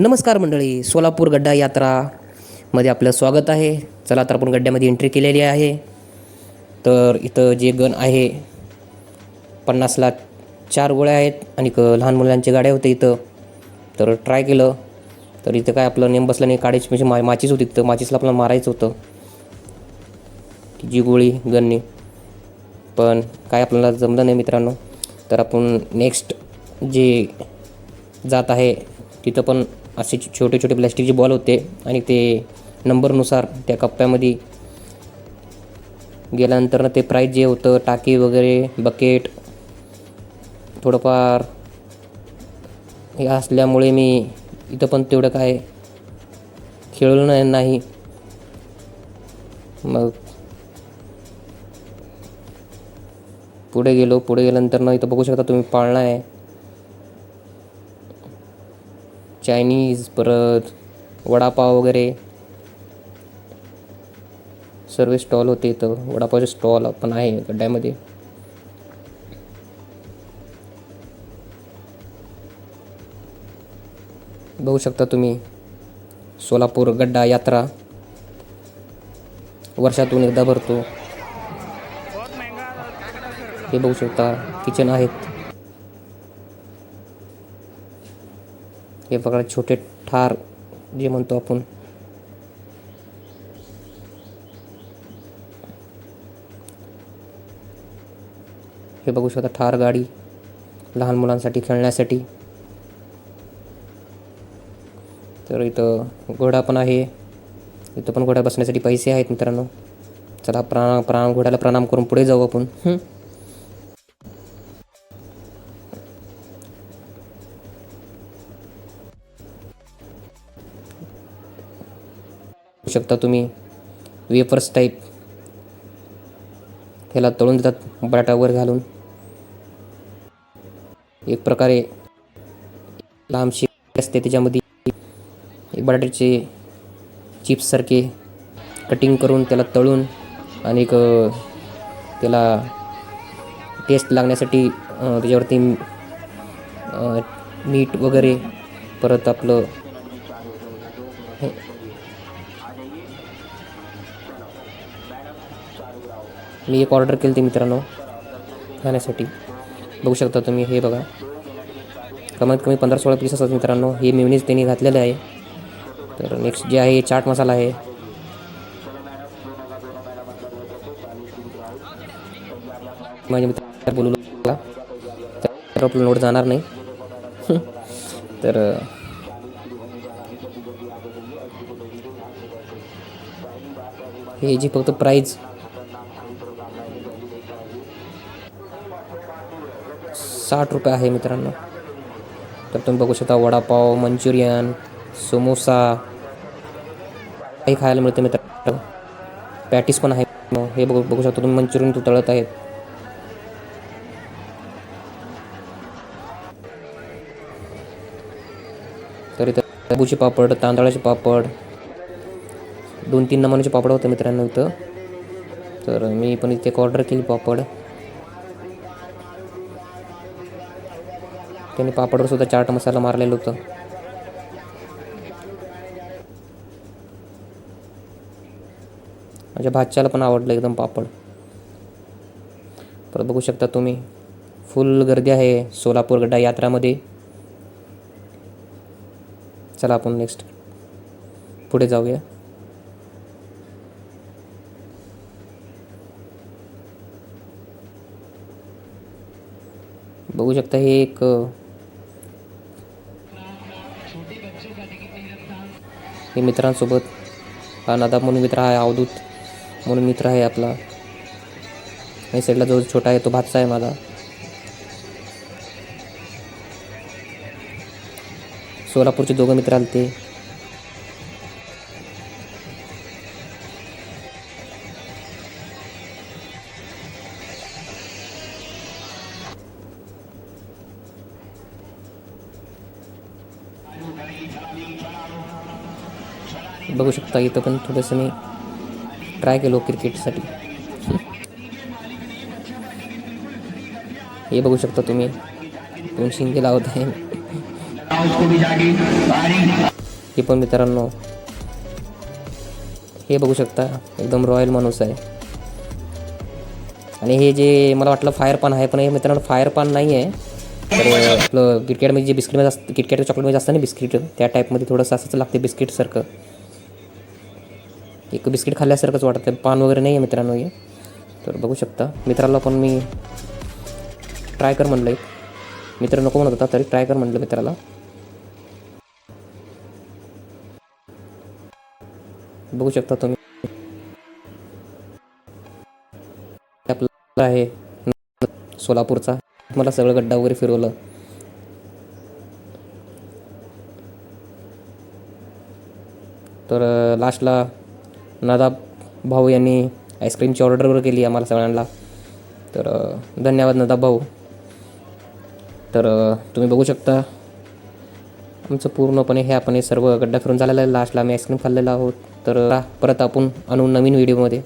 नमस्कार मंडळी सोलापूर गड्डा यात्रा मध्ये आपलं स्वागत आहे. चला तर आपण गड्ड्यामध्ये एंट्री केलेली आहे. तर इथं जे गण आहे पन्नासला चार गोळ्या आहेत आणि क लहान मुलांच्या गाड्या होत्या इथं. तर ट्राय केलं. तर इथं काय आपलं नेम बसलं नाही काढायची म्हणजे मा माचीच होती. तिथं माचीसला आपल्याला मारायचं होतं. जी गोळी गनने पण काय आपल्याला जमलं नाही मित्रांनो. तर आपण नेक्स्ट जे जात आहे तिथं पण असे छोटे छोटे प्लॅस्टिकचे बॉल होते आणि ते नंबरनुसार त्या कप्प्यामध्ये गेल्यानंतर ते प्राईज जे होतं टाकी वगैरे बकेट थोडंफार हे असल्यामुळे मी इथं पण तेवढं काय खेळलो नाही नाही. मग पुढे गेलो. पुढे गेल्यानंतर ना इथं बघू शकता तुम्ही पाळणा आहे. चायनीज परत वडापाव वगैरे. सर्व स्टॉल होते इथं. वडापावचे स्टॉल पण आहे गड्ड्यामध्ये बघू शकता तुम्ही सोलापूर गड्डा यात्रा. वर्षातून एकदा भरतो. हे बघू शकता किचन आहेत. हे बघा छोटे ठार जे म्हणतो आपण. हे बघू शकता ठार गाडी लहान मुलांसाठी खेळण्यासाठी. तर इथं घोडा पण आहे. इथं पण घोड्या बसण्यासाठी पैसे आहेत मित्रांनो. चला प्रा प्राण घोड्याला प्रणाम करून पुढे जाऊ आपण. शकता तुम्ही. वेफर्स टाईप ह्याला तळून देतात बटाटावर घालून. एक प्रकारे लांबशी असते त्याच्यामध्ये. एक बटाट्याचे चिप्ससारखे कटिंग करून त्याला तळून आणि त्याला टेस्ट लागण्यासाठी त्याच्यावरती मीठ वगैरे परत आपलं मी एक ऑर्डर केली ती मित्रांनो खाण्यासाठी. बघू शकता तुम्ही हे बघा. कमीत कमी पंधरा सोळा पीस असतात मित्रांनो. हे मेवनीज त्यांनी घातलेलं आहे. तर नेक्स्ट जे आहे चाट मसाला आहे. म्हणजे माझ्या मित्र बोलू लागला. तर आपलं नोट जाणार नाही. तर हे जी फक्त प्राईज साठ रुपये आहे मित्रांनो. तर तुम्ही बघू शकता वडापाव मंचुरियन समोसा. काही खायला मिळतं मित्रांनो. पॅटीस पण आहे. हे बघू बघू शकता तुम्ही मंचुरियन तू तळत आहेत तर इथं पापड तांदळाचे पापड दोन तीन नंबरचे पापड होते मित्रांनो इथं. तर मी पण इथे एक ऑर्डर केली पापड. त्यांनी पापडवर सुद्धा चाट मसाला मारलेलं होतं. माझ्या भाच्याला पण आवडलं एकदम पापड. परत बघू शकता तुम्ही. फुल गर्दी आहे सोलापूर गड्डा यात्रामध्ये. चला आपण नेक्स्ट पुढे जाऊया. बघू शकता हे एक हे मित्रांसोबत हा नादाब म्हणून मित्र आहे अवधूत म्हणून मित्र आहे आपला. आणि साईडला जो छोटा आहे तो भातचा आहे माझा. सोलापूरचे दोघं मित्र आले ते बघू शकता इथं पण थोडंसं मी ट्राय केलो क्रिकेटसाठी हे बघू शकता तुम्ही. दोन शिंगे लावत आहे. हे पण मित्रांनो. हे बघू शकता एकदम रॉयल माणूस आहे. आणि हे जे मला वाटलं फायर पान आहे पण हे मित्रांनो फायर पान नाही आहे. तर आपलं किटकॅटमध्ये जे बिस्किटमध्ये असतं किटकॅट चॉकलेटमध्ये असतं ना बिस्किट त्या टाईपमध्ये थोडंसं असंच लागते बिस्किटसारखं एक बिस्किट खाल्ल्यासारखंच वाटतं. पान वगैरे नाही आहे मित्रांनो हे. तर बघू शकता. मित्राला पण मी ट्राय कर म्हणलं एक. मित्र नको म्हणत होता तरी ट्राय कर म्हणलं मित्राला. बघू शकता तुम्ही. आपला आहे सोलापूरचा. मला सगळं गड्डा वगैरे फिरवलं. तर लास्टला नादा भाऊ यांनी आईस्क्रीमची ऑर्डर वगैरे केली आम्हाला सगळ्यांना. तर धन्यवाद नदाब भाऊ. तर तुम्ही बघू शकता आमचं पूर्णपणे हे आपण हे सर्व गड्डा फिरून झालेलं आहे. लास्टला आम्ही आईस्क्रीम खाल्लेलं आहोत. तर परत आपण आणू नवीन व्हिडिओमध्ये